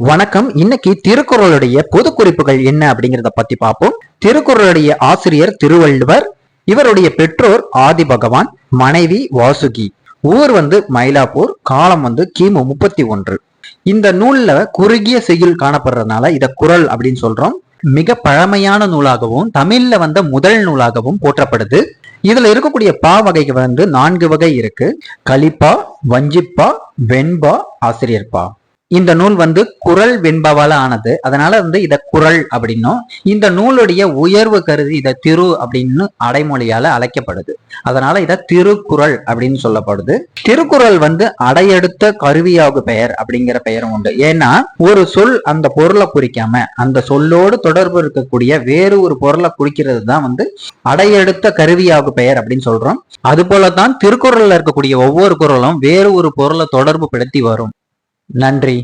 வணக்கம். இன்னைக்கு திருக்குறளுடைய பொது குறிப்புகள் என்ன அப்படிங்கறத பத்தி பார்ப்போம். திருக்குறளுடைய ஆசிரியர் திருவள்ளுவர் இவருடைய பெற்றோர் ஆதி பகவான் மனைவி வாசுகி. ஊர் வந்து மயிலாப்பூர் காலம் வந்து கிமு முப்பத்தி ஒன்று. இந்த நூல்ல குறுகிய செய்யுள் காணப்படுறதுனால இத குறள் அப்படின்னு சொல்றோம். மிக பழமையான நூலாகவும் தமிழ்ல வந்த முதல் நூலாகவும் போற்றப்படுது. இதுல இருக்கக்கூடிய பா வகைக்கு வந்து நான்கு வகை இருக்கு. கலிப்பா வஞ்சிப்பா வெண்பா ஆசிரியர்பா இந்த நூல் வந்து குரல் வெண்பாவால ஆனது. அதனால வந்து இத குரல் அப்படின்னும். இந்த நூலுடைய உயர்வு கருதி இத திரு அப்படின்னு அடைமொழியால அழைக்கப்படுது. அதனால இத திருக்குறள் அப்படின்னு சொல்லப்படுது. திருக்குறள் வந்து அடையெடுத்த கருவியாகு பெயர் அப்படிங்கிற பெயரும் உண்டு. ஏன்னா ஒரு சொல் அந்த பொருளை குறிக்காம அந்த சொல்லோடு தொடர்பு இருக்கக்கூடிய வேறு ஒரு பொருளை குறிக்கிறது தான் வந்து அடையெடுத்த கருவியாகு பெயர் அப்படின்னு சொல்றோம். அது போலதான் திருக்குறள்ல இருக்கக்கூடிய ஒவ்வொரு குறளும் வேறு ஒரு பொருளை தொடர்பு படுத்தி வரும். நன்றி.